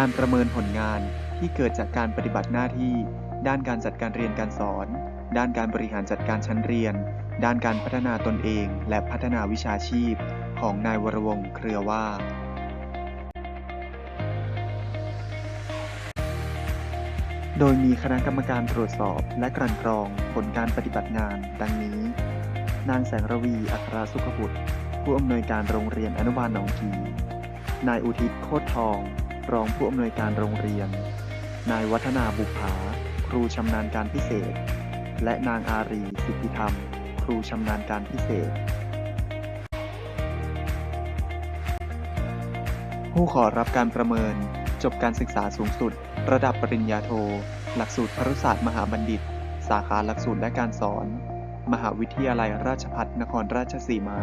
การประเมินผลงานที่เกิดจากการปฏิบัติหน้าที่ ด้านการจัดการเรียนการสอน ด้านการบริหารจัดการชั้นเรียน ด้านการพัฒนาตนเอง และพัฒนาวิชาชีพ ของนายวรวงศ์เครือว่าโดยมีคณะกรรมการตรวจสอบและกลั่นกรองผลการปฏิบัติงาน ดังนี้ นางแสงระวี อัคราสุขบุตร ผู้อำนวยการโรงเรียนอนุบาลหนองกีนายอุทิศโคตรทอง รองผู้อำนวยการโรงเรียน นายวัฒนาบุภา ครูชำนาญการพิเศษ และนางอารีสิทธิธรรม ครูชำนาญการพิเศษ ผู้ขอรับการประเมิน จบการศึกษาสูงสุด ระดับปริญญาโท หลักสูตรครุศาสตร์มหาบัณฑิต สาขาหลักสูตรและการสอน มหาวิทยาลัยราชภัฏนครราชสีมา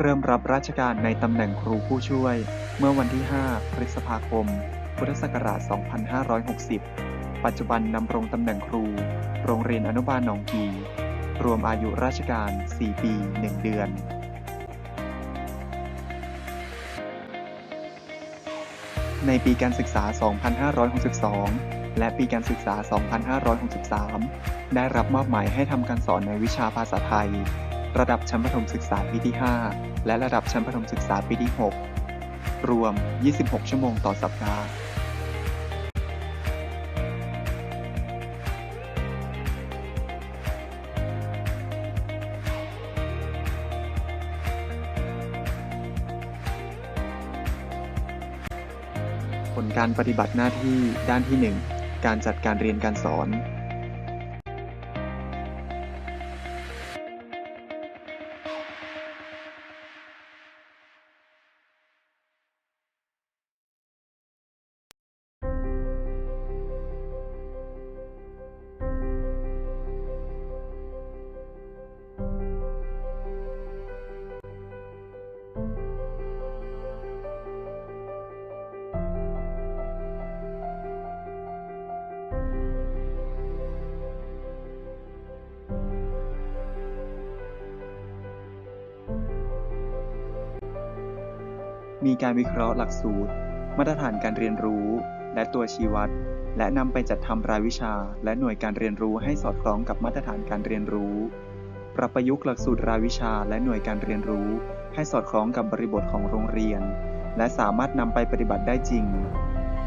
เริ่มรับราชการในตำแหน่งครูผู้ช่วย เมื่อวันที่ 5 พฤษภาคม พุทธศักราช 2560 ปัจจุบันดำรงตำแหน่งครู โรงเรียนอนุบาลหนองกีรวมอายุราชการ 4 ปี 1 เดือนในปีการศึกษา 2562 และปีการศึกษา 2563 ได้รับมอบหมายให้ทำการสอนในวิชาภาษาไทย ระดับชั้นประถมศึกษาปีที่ 5 และระดับชั้นประถมศึกษาปีที่ 6 รวม 26 ชั่วโมงต่อสัปดาห์ผลการปฏิบัติหน้าที่ด้านที่ 1 การจัดการเรียนการสอน มีการวิเคราะห์หลักสูตร มาตรฐานการเรียนรู้ และตัวชี้วัด และนำไปจัดทำรายวิชา และหน่วยการเรียนรู้ให้สอดคล้องกับมาตรฐานการเรียนรู้ ปรับประยุกต์หลักสูตรรายวิชาและหน่วยการเรียนรู้ ให้สอดคล้องกับบริบทของโรงเรียน และสามารถนำไปปฏิบัติได้จริง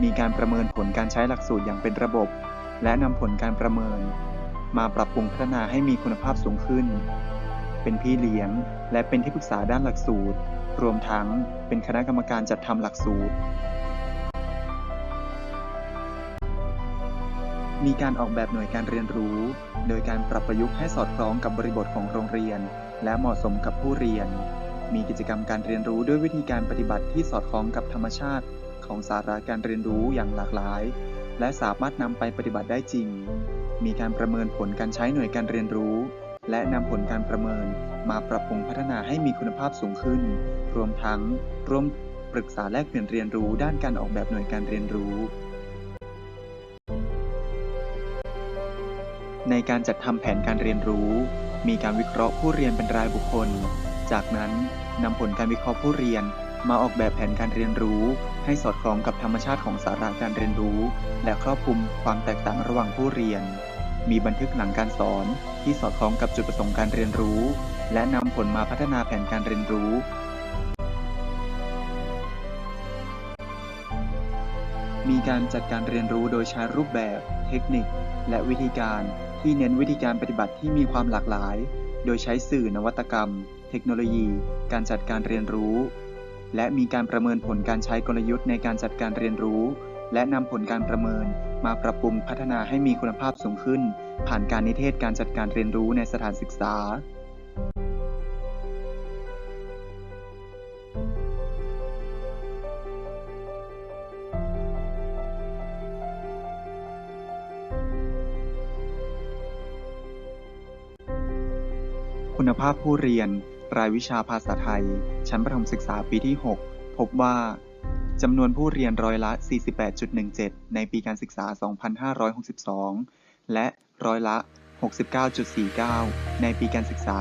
มีการประเมินผลการใช้หลักสูตรอย่างเป็นระบบ และนำผลการประเมิน มาปรับปรุงพัฒนาให้มีคุณภาพสูงขึ้น เป็นพี่เลี้ยง และเป็นที่ปรึกษาด้านหลักสูตร รวมทั้งเป็นคณะกรรมการจัดทำหลักสูตร มีการออกแบบหน่วยการเรียนรู้ โดยการปรับประยุกต์ให้สอดคล้องกับบริบทของโรงเรียน และเหมาะสมกับผู้เรียน มีกิจกรรมการเรียนรู้ด้วยวิธีการปฏิบัติที่สอดคล้องกับธรรมชาติ ของสาระการเรียนรู้อย่างหลากหลาย และสามารถนำไปปฏิบัติได้จริง มีการประเมินผลการใช้หน่วยการเรียนรู้ และนำผลการประเมินมาปรับปรุงพัฒนาให้มีคุณภาพสูงขึ้น รวมทั้งร่วมปรึกษาแลกเปลี่ยนเรียนรู้ด้านการออกแบบหน่วยการเรียนรู้ ในการจัดทำแผนการเรียนรู้ มีการวิเคราะห์ผู้เรียนเป็นรายบุคคล จากนั้นนำผลการวิเคราะห์ผู้เรียนมาออกแบบแผนการเรียนรู้ ให้สอดคล้องกับธรรมชาติของสาระการเรียนรู้ และครอบคลุมความแตกต่างระหว่างผู้เรียน มีบันทึกหลังการสอนที่สอดคล้องกับจุดประสงค์การเรียนรู้ และนำผลมาพัฒนาแผนการเรียนรู้ มีการจัดการเรียนรู้โดยใช้รูปแบบ เทคนิค และวิธีการที่เน้นวิธีการปฏิบัติที่มีความหลากหลาย โดยใช้สื่อนวัตกรรม เทคโนโลยี การจัดการเรียนรู้ และมีการประเมินผลการใช้กลยุทธ์ในการจัดการเรียนรู้ และนำผลการประเมิน มาปรับปรุงพัฒนาให้มีคุณภาพสูงขึ้น ผ่านการนิเทศการจัดการเรียนรู้ในสถานศึกษา คุณภาพผู้เรียน รายวิชาภาษาไทย ชั้นประถมศึกษาปีที่ 6 พบว่า จำนวนผู้เรียนร้อยละ 48.17 ในปีการศึกษา 2562 และร้อยละ 69.49 ในปีการศึกษา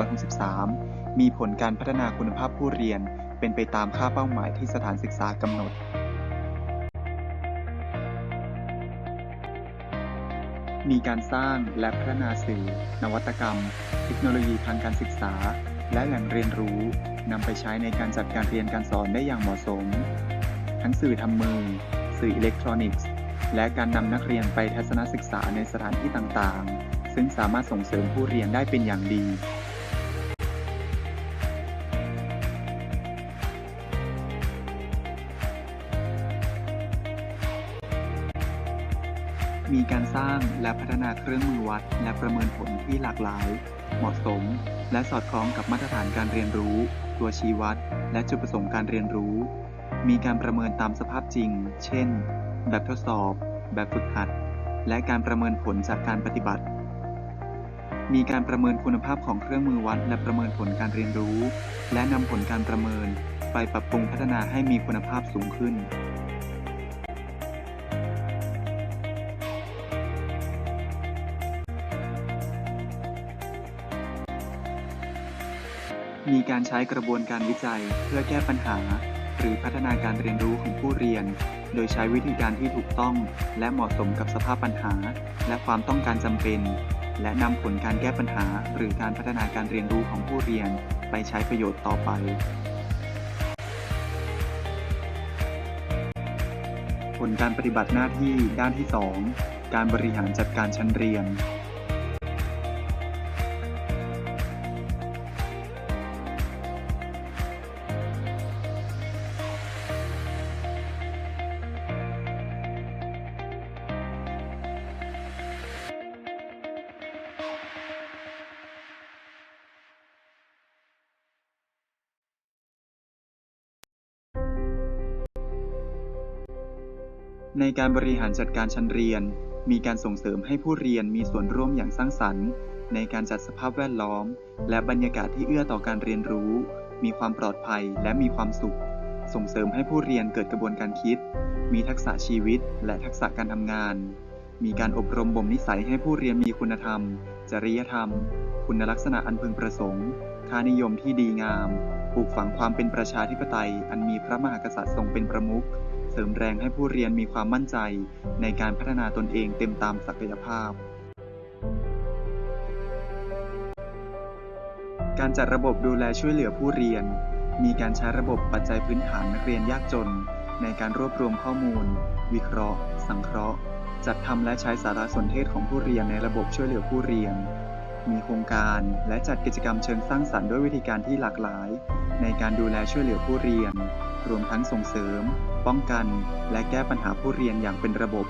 2563 มีผลการพัฒนาคุณภาพผู้เรียนเป็นไปตามค่าเป้าหมายที่สถานศึกษากำหนด มีการสร้างและพัฒนาสื่อ นวัตกรรม เทคโนโลยีทางการศึกษา และแหล่งเรียนรู้นำไปใช้ในการจัดการเรียนการสอนได้อย่างเหมาะสม ทั้งสื่อทำมือ สื่ออิเล็กทรอนิกส์ และการนำนักเรียนไปทัศนศึกษาในสถานที่ต่างๆ ซึ่งสามารถส่งเสริมผู้เรียนได้เป็นอย่างดีมีการสร้างและพัฒนาเครื่องมือวัดและประเมินผลที่หลากหลาย เหมาะสม และสอดคล้องกับมาตรฐานการเรียนรู้ ตัวชี้วัด และจุดประสงค์การเรียนรู้ มีการประเมินตามสภาพจริง เช่น แบบทดสอบ แบบฝึกหัด และการประเมินผลจากการปฏิบัติ มีการประเมินคุณภาพของเครื่องมือวัด และประเมินผลการเรียนรู้ และนำผลการประเมิน ไปปรับปรุงพัฒนาให้มีคุณภาพสูงขึ้น การใช้กระบวนการวิจัย เพื่อแก้ปัญหา หรือพัฒนาการเรียนรู้ของผู้เรียน โดยใช้วิธีการที่ถูกต้อง และเหมาะสมกับสภาพปัญหา และความต้องการจำเป็น และนำผลการแก้ปัญหา หรือการพัฒนาการเรียนรู้ของผู้เรียน ไปใช้ประโยชน์ต่อไปผลการปฏิบัติหน้าที่ด้านที่ 2 การบริหารจัดการชั้นเรียน ในการบริหารจัดการชั้นเรียน มีการส่งเสริมให้ผู้เรียนมีส่วนร่วมอย่างสร้างสรรค์ ในการจัดสภาพแวดล้อม และบรรยากาศที่เอื้อต่อการเรียนรู้ มีความปลอดภัยและมีความสุข ส่งเสริมให้ผู้เรียนเกิดกระบวนการคิด มีทักษะชีวิต และทักษะการทำงาน มีการอบรมบ่มนิสัยให้ผู้เรียนมีคุณธรรม จริยธรรม คุณลักษณะอันพึงประสงค์ค่านิยมที่ดีงาม ปลูกฝังความเป็นประชาธิปไตย อันมีพระมหากษัตริย์ทรงเป็นประมุข เสริมแรงให้ผู้เรียนมีความมั่นใจ ในการพัฒนาตนเองเต็มตามศักยภาพ การจัดระบบดูแลช่วยเหลือผู้เรียน มีการใช้ระบบปัจจัยพื้นฐานนักเรียนยากจน ในการรวบรวมข้อมูล วิเคราะห์ สังเคราะห์ จัดทำและใช้สารสนเทศของผู้เรียนในระบบช่วยเหลือผู้เรียน มีโครงการและจัดกิจกรรมเชิงสร้างสรรค์ด้วยวิธีการที่หลากหลาย ในการดูแลช่วยเหลือผู้เรียน รวมทั้งส่งเสริม ป้องกัน และแก้ปัญหาผู้เรียนอย่างเป็นระบบ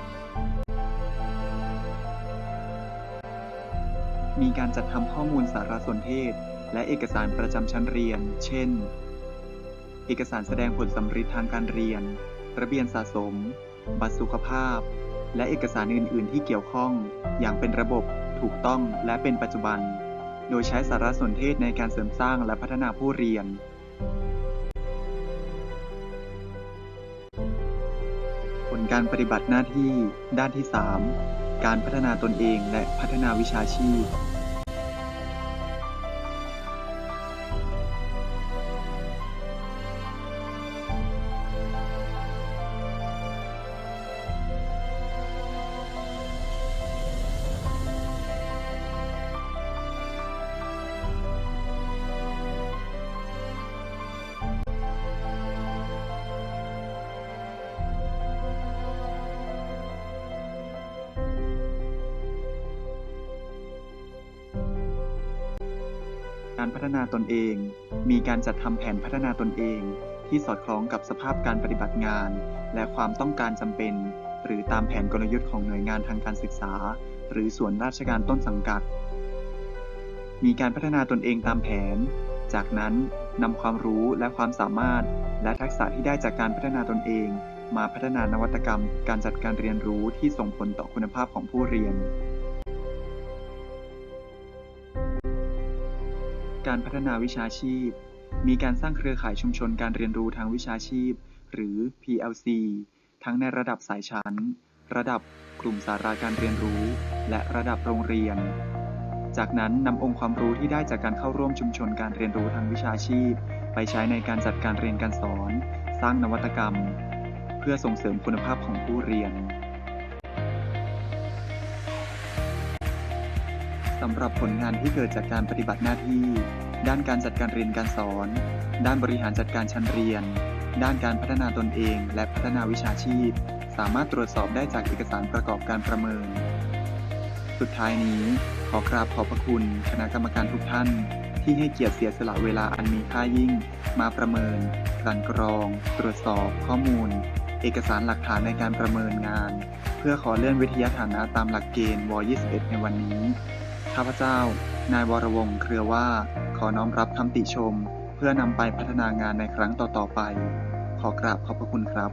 มีการจัดทำข้อมูลสารสนเทศ และเอกสารประจำชั้นเรียน เช่น เอกสารแสดงผลสำริดทางการเรียน ระเบียนสะสม บัตรสุขภาพ และเอกสารอื่น ๆ ที่เกี่ยวข้อง อย่างเป็นระบบ ถูกต้อง และเป็นปัจจุบัน โดยใช้สารสนเทศในการเสริมสร้างและพัฒนาผู้เรียน การปฏิบัติหน้าที่ด้านที่ 3 การพัฒนาตนเองและพัฒนาวิชาชีพ การพัฒนาตนเอง มีการจัดทำแผนพัฒนาตนเอง ที่สอดคล้องกับสภาพการปฏิบัติงาน และความต้องการจำเป็น หรือตามแผนกลยุทธ์ของหน่วยงานทางการศึกษา หรือส่วนราชการต้นสังกัด มีการพัฒนาตนเองตามแผน จากนั้นนำความรู้และความสามารถ และทักษะที่ได้จากการพัฒนาตนเอง มาพัฒนานวัตกรรม การจัดการเรียนรู้ที่ส่งผลต่อคุณภาพของผู้เรียน การพัฒนาวิชาชีพ มีการสร้างเครือข่ายชุมชนการเรียนรู้ทางวิชาชีพ หรือ PLC ทั้งในระดับสายชั้น ระดับกลุ่มสาราการเรียนรู้ และระดับโรงเรียน จากนั้นนำองค์ความรู้ที่ได้จากการเข้าร่วมชุมชนการเรียนรู้ทางวิชาชีพ ไปใช้ในการจัดการเรียนการสอน สร้างนวัตกรรม เพื่อส่งเสริมคุณภาพของผู้เรียน สำหรับผลงานที่เกิดจากการปฏิบัติหน้าที่ ด้านการจัดการเรียนการสอน ด้านบริหารจัดการชั้นเรียน ด้านการพัฒนาตนเอง และพัฒนาวิชาชีพ สามารถตรวจสอบได้จากเอกสารประกอบการประเมิน สุดท้ายนี้ ขอกราบขอบพระคุณคณะกรรมการทุกท่าน ที่ให้เกียรติเสียสละเวลาอันมีค่ายิ่ง มาประเมินกลั่นกรอง ตรวจสอบข้อมูล เอกสารหลักฐานในการประเมินงาน เพื่อขอเลื่อนวิทยาฐานะตามหลักเกณฑ์ว 21 ในวันนี้ ข้าพเจ้า นายวรวงศ์เครือว่า ขอน้อมรับคำติชม เพื่อนำไปพัฒนางานในครั้งต่อๆไป ขอกราบขอบพระคุณครับ